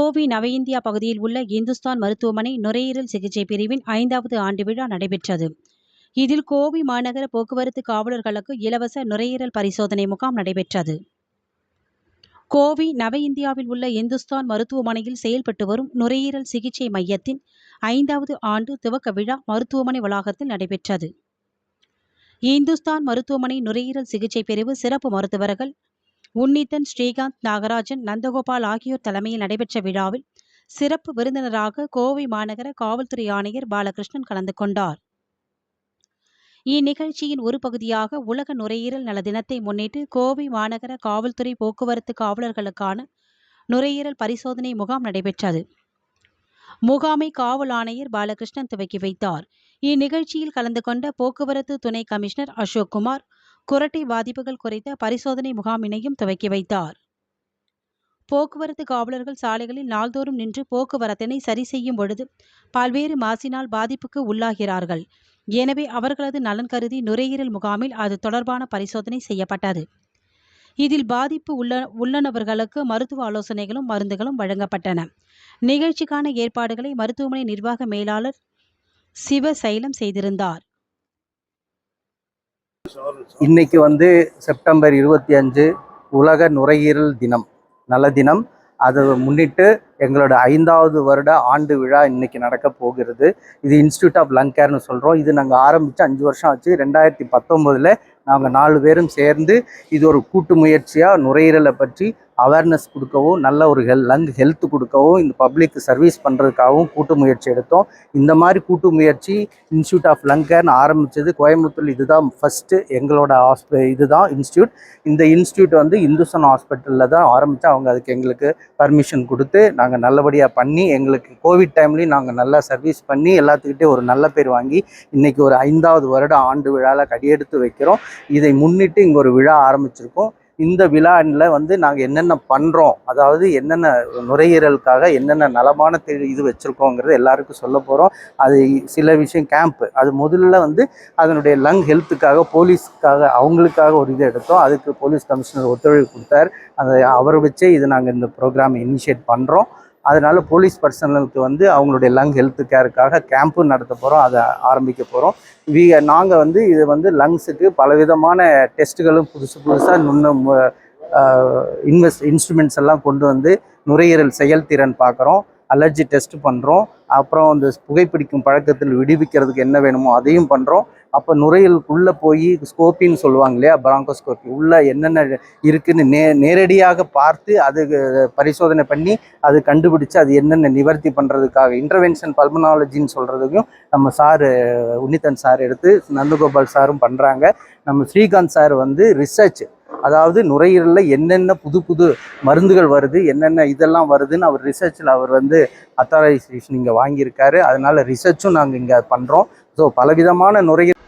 கோவை நவஇந்தியா பகுதியில் உள்ள இந்துஸ்தான் மருத்துவமனை நுரையீரல் சிகிச்சை பிரிவின் ஐந்தாவது ஆண்டு விழா நடைபெற்றது. இதில் கோவை மாநகர போக்குவரத்து காவலர்களுக்கு இலவச நுரையீரல் பரிசோதனை முகாம் நடைபெற்றது. கோவை நவ இந்தியாவில் உள்ள இந்துஸ்தான் மருத்துவமனையில் செயல்பட்டு வரும் நுரையீரல் சிகிச்சை மையத்தின் ஐந்தாவது ஆண்டு துவக்க விழா மருத்துவமனை வளாகத்தில் நடைபெற்றது. இந்துஸ்தான் மருத்துவமனை நுரையீரல் சிகிச்சை பிரிவு சிறப்பு மருத்துவர்கள் உன்னித்தன் ஸ்ரீகாந்த் நாகராஜன் நந்தகோபால் ஆகியோர் தலைமையில் நடைபெற்ற விழாவில் சிறப்பு விருந்தினராக கோவை மாநகர காவல்துறை ஆணையர் பாலகிருஷ்ணன் கலந்து கொண்டார். இந்நிகழ்ச்சியின் ஒரு பகுதியாக உலக நுரையீரல் நல தினத்தை முன்னிட்டு கோவை மாநகர காவல்துறை போக்குவரத்து காவலர்களுக்கான நுரையீரல் பரிசோதனை முகாம் நடைபெற்றது. முகாமை காவல் ஆணையர் பாலகிருஷ்ணன் துவக்கி வைத்தார். இந்நிகழ்ச்சியில் கலந்து கொண்ட போக்குவரத்து துணை கமிஷனர் அசோக் குமார் குரட்டை பாதிப்புகள் குறித்த பரிசோதனை முகாமினையும் துவக்கி வைத்தார். போக்குவரத்து காவலர்கள் சாலைகளில் நாள்தோறும் நின்று போக்குவரத்தினை சரி செய்யும் பொழுது பல்வேறு மாசினால் பாதிப்புக்கு உள்ளாகிறார்கள். எனவே அவர்களது நலன் கருதி நுரையீரல் முகாமில் அது தொடர்பான பரிசோதனை செய்யப்பட்டது. இதில் பாதிப்பு உள்ள உள்ளனவர்களுக்கு மருத்துவ ஆலோசனைகளும் மருந்துகளும் வழங்கப்பட்டன. நிகழ்ச்சிக்கான ஏற்பாடுகளை மருத்துவமனை நிர்வாக மேலாளர் சிவசைலம் செய்திருந்தார். இன்னைக்கு வந்து செப்டம்பர் இருபத்தி அஞ்சு உலக நுரையீரல் தினம். நல்ல தினம். அதை முன்னிட்டு எங்களோட ஐந்தாவது வருட ஆண்டு விழா இன்னைக்கு நடக்க போகிறது. இது இன்ஸ்டியூட் ஆஃப் லங் கேர்னு சொல்கிறோம் இது நாங்கள் ஆரம்பித்து அஞ்சு வருஷம் ஆச்சு. ரெண்டாயிரத்தி பத்தொம்போதில் நாங்கள் நாலு பேரும் சேர்ந்து இது ஒரு கூட்டு முயற்சியாக நுரையீரலை பற்றி அவேர்னஸ் கொடுக்கவும் நல்ல ஒரு ஹெல் லங் ஹெல்த் கொடுக்கவும் இந்த பப்ளிக் சர்வீஸ் பண்ணுறதுக்காகவும் கூட்டு முயற்சி எடுத்தோம். இந்த மாதிரி கூட்டு முயற்சி இன்ஸ்டியூட் ஆஃப் லங்கர்னு ஆரம்பித்தது கோயம்புத்தூர். இதுதான் ஃபஸ்ட்டு எங்களோட ஹாஸ்பி இதுதான் இன்ஸ்டியூட் இந்த இன்ஸ்டியூட் வந்து இந்துசன் ஹாஸ்பிட்டலில் தான் ஆரம்பித்து அவங்க அதுக்கு எங்களுக்கு பர்மிஷன் கொடுத்து நாங்கள் நல்லபடியாக பண்ணி எங்களுக்கு கோவிட் டைம்லேயும் நாங்கள் நல்லா சர்வீஸ் பண்ணி எல்லாத்துக்கிட்டே ஒரு நல்ல பேர் வாங்கி இன்றைக்கி ஒரு ஐந்தாவது வருட ஆண்டு விழாவில் கடியெடுத்து வைக்கிறோம். இதை முன்னிட்டு இங்கே ஒரு விழா ஆரம்பிச்சிருக்கோம். இந்த விழாவில் வந்து நாங்கள் என்னென்ன பண்ணுறோம் அதாவது என்னென்ன நுரையீரலுக்காக என்னென்ன நலமான தெ- இது வச்சுருக்கோங்கிறது எல்லாருக்கும் சொல்ல போகிறோம் அது சில விஷயம் கேம்ப்பு அது முதல்ல வந்து அதனுடைய லங் ஹெல்த்துக்காக போலீஸ்க்காக அவங்களுக்காக ஒரு இது எடுத்தோம். அதுக்கு போலீஸ் கமிஷனர் ஒத்துழைப்பு கொடுத்தார். அதை அவரை வச்சே இது நாங்கள் இந்த ப்ரோக்ராம் இனிஷியேட் பண்ணுறோம் அதனால் போலீஸ் பர்சனலுக்கு வந்து அவங்களுடைய லங் ஹெல்த் கேருக்காக கேம்ப்பு நடத்த போகிறோம் அதை ஆரம்பிக்க போகிறோம் வி நாங்கள் வந்து இது வந்து லங்ஸுக்கு பலவிதமான டெஸ்ட்டுகளும் புதுசு புதுசாக நுண்ணும் இன்வெஸ்ட் இன்ஸ்ட்ருமெண்ட்ஸ் எல்லாம் கொண்டு வந்து நுரையீரல் செயல்திறன் பார்க்குறோம் அலர்ஜி டெஸ்ட் பண்ணுறோம் அப்புறம் அந்த புகைப்பிடிக்கும் பழக்கத்தில் விடுவிக்கிறதுக்கு என்ன வேணுமோ அதையும் பண்ணுறோம் அப்போ நுரையீரலுக்குள்ளே போய் ஸ்கோப்பின்னு சொல்லுவாங்க இல்லையா? பிராங்கோஸ்கோப்பி உள்ளே என்னென்ன இருக்குன்னு நே நேரடியாக பார்த்து அது பரிசோதனை பண்ணி அது கண்டுபிடிச்சு அது என்னென்ன நிவர்த்தி பண்ணுறதுக்காக இன்டர்வென்ஷன் பல்மனாலஜின்னு சொல்கிறதுக்கும் நம்ம சார் உன்னித்தன் சார் எடுத்து நந்தகோபால் சாரும் பண்ணுறாங்க நம்ம ஸ்ரீகாந்த் சார் வந்து ரிசர்ச் அதாவது நுரையீரலில் என்னென்ன புது புது மருந்துகள் வருது என்னென்ன இதெல்லாம் வருதுன்னு அவர் ரிசர்ச்சில் அவர் வந்து அத்தாரைசேஷன் இங்கே வாங்கியிருக்காரு. அதனால் ரிசர்ச்சும் நாங்கள் இங்கே பண்ணுறோம் ஸோ பலவிதமான நுரையீரல்